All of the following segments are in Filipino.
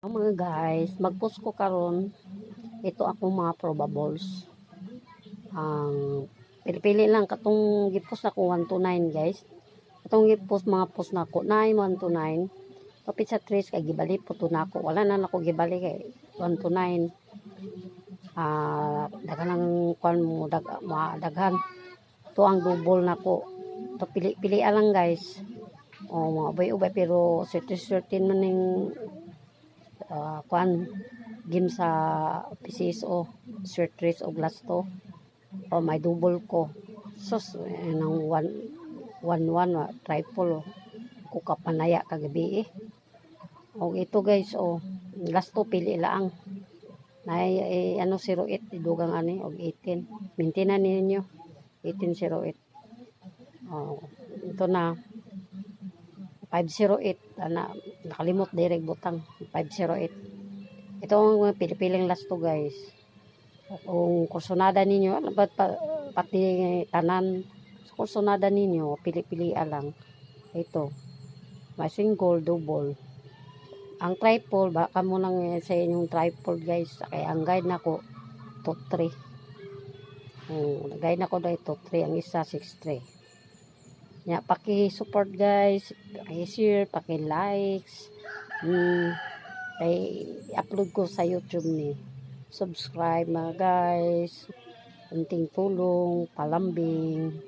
Oh, mga guys, mag-post ko karon ito akong mga probables. Ang pili-pili lang katong gipost ako 1 to 9 guys. Katong gipost mga post na ako 9 1 to 9. Kapit sa tres kay gibali po to na ako. Wala na nako gibali kay 1 to 9. Ah, daghan ang kwan mo dag daghan. To ang double nako. To pili-pili lang guys. Oh, mga ubay-ubay pero certain man ning uh, kwan game sa PCSO short race o glass to. O may double ko. Sus eh, nang one one one triple oh. ko kapanaya kagabi eh. O ito guys o last to pili lang na eh, ano 08 idugang ani og 18 maintenance ninyo 1808 oh ito na 508 ana nakalimot direct butang 508 ito ang pilipiling last to guys. Kung kursonada ninyo ano ba pa, pati tanan? Kursonada ninyo pili-pili lang. Ito may single double. Ang triple baka mo nang sa inyong triple guys. Kaya ang guide nako to 3 hmm, guide nako dahil to 3 ang isa 6 3 Ya, paki-support guys, paki-share, paki-likes. Hmm, kay upload ko sa YouTube ni. Subscribe mga guys. Kunting tulong, palambing.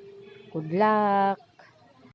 Good luck.